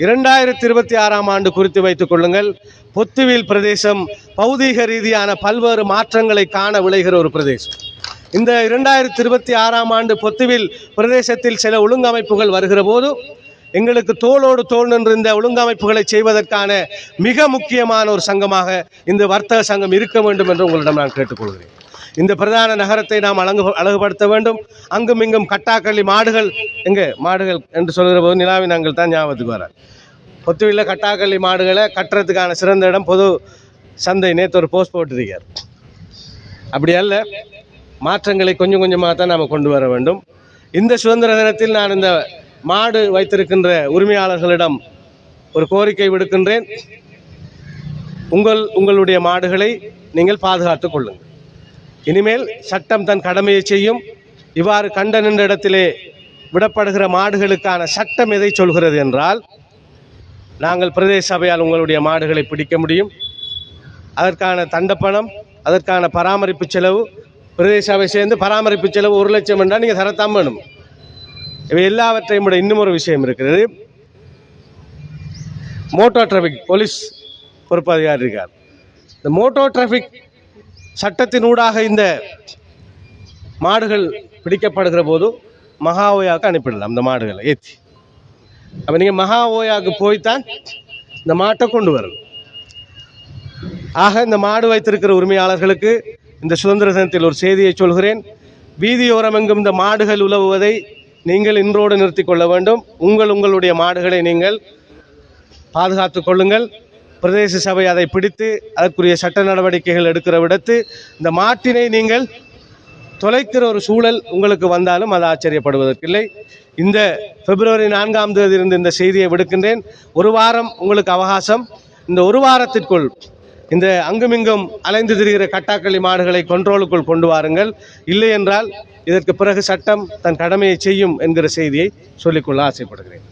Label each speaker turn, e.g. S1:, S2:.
S1: இரண்டாயிரத்தி இருபத்தி ஆறாம் ஆண்டு குறித்து வைத்துக் கொள்ளுங்கள். பொத்துவில் பிரதேசம் பௌதீக ரீதியான பல்வேறு மாற்றங்களை காண விளைகிற ஒரு பிரதேசம். இந்த இரண்டாயிரத்தி இருபத்தி ஆறாம் ஆண்டு பொத்துவில் பிரதேசத்தில் சில ஒழுங்கமைப்புகள் வருகிற போது எங்களுக்கு தோளோடு தோல் நின்றிருந்த ஒழுங்கமைப்புகளை செய்வதற்கான மிக முக்கியமான ஒரு சங்கமாக இந்த வர்த்தக சங்கம் இருக்க வேண்டும் என்று உங்களிடம் நான் கேட்டுக்கொள்கிறேன். இந்த பிரதான நகரத்தை நாம் அழகு அழகுபடுத்த வேண்டும். அங்கும் இங்கும் கட்டாக்கள்ளி மாடுகள் எங்கே? மாடுகள் என்று சொல்கிற போது நிலாவி நாங்கள் தான் ஞாபகத்துக்கு வர பொத்துவில்ல கட்டாக்கள்ளி மாடுகளை கட்டுறதுக்கான சிறந்த இடம் பொது சந்தை. நேற்று ஒரு போஸ்ட் போட்டிருக்கார். அப்படி அல்ல மாற்றங்களை கொஞ்சம் கொஞ்சமாக தான் நாம் கொண்டு வர வேண்டும். இந்த சுதந்திர தினத்தில் நான் இந்த மாடு வைத்திருக்கின்ற உரிமையாளர்களிடம் ஒரு கோரிக்கை விடுக்கின்றேன். உங்கள் உங்களுடைய மாடுகளை நீங்கள் பாதுகாத்துக் கொள்ளுங்கள். இனிமேல் சட்டம் தன் கடமையை செய்யும். இவ்வாறு கண்ட நின்ற இடத்திலே விடப்படுகிற மாடுகளுக்கான சட்டம் எதை சொல்கிறது என்றால் நாங்கள் பிரதேச சபையால் உங்களுடைய மாடுகளை பிடிக்க முடியும். அதற்கான தண்டப்பணம் அதற்கான பராமரிப்பு செலவு பிரதேச சபை சேர்ந்து பராமரிப்பு செலவு ஒரு லட்சம் என்றால் நீங்கள் தரத்தான் வேணும். இவை எல்லாவற்றையும் விட இன்னும் ஒரு விஷயம் இருக்கிறது. மோட்டோ டிராஃபிக் போலீஸ் பொறுப்பு அதிகாரி இருக்கார். இந்த மோட்டோ டிராஃபிக் சட்டத்தினூடாக இந்த மாடுகள் பிடிக்கப்படுகிற போது மகா ஓயாவுக்கு அனுப்பிடலாம் இந்த மாடுகளை ஏற்றி அப்போ நீங்கள் மகா ஓயாவுக்கு போய்த்தான் இந்த மாட்டை கொண்டு வரணும். ஆக இந்த மாடு வைத்திருக்கிற உரிமையாளர்களுக்கு இந்த சுதந்திர தினத்தில் ஒரு செய்தியை சொல்கிறேன். வீதியோரம் எங்கும் இந்த மாடுகள் உலவுவதை நீங்கள் இன்றோடு நிறுத்திக் கொள்ள வேண்டும். உங்கள் உங்களுடைய மாடுகளை நீங்கள் பாதுகாத்து கொள்ளுங்கள். பிரதேச சபை அதை பிடித்து அதற்குரிய சட்ட நடவடிக்கைகள் எடுக்கிற விடத்து இந்த மாட்டினை நீங்கள் தொலைக்கிற ஒரு சூழல் உங்களுக்கு வந்தாலும் அது ஆச்சரியப்படுவதற்கில்லை இந்த பிப்ரவரி நான்காம் தேதி இருந்து இந்த செய்தியை விடுக்கின்றேன். ஒரு வாரம் உங்களுக்கு அவகாசம். இந்த ஒரு வாரத்திற்குள் இந்த அங்குமிங்கும் அலைந்து திரிகிற கட்டாக்களி மாடுகளை கண்ட்ரோலுக்குள் கொண்டு வாருங்கள். இல்லை என்றால் இதற்கு பிறகு சட்டம் தன் கடமையை செய்யும் என்கிற செய்தியை சொல்லிக்கொள்ள ஆசைப்படுகிறேன்.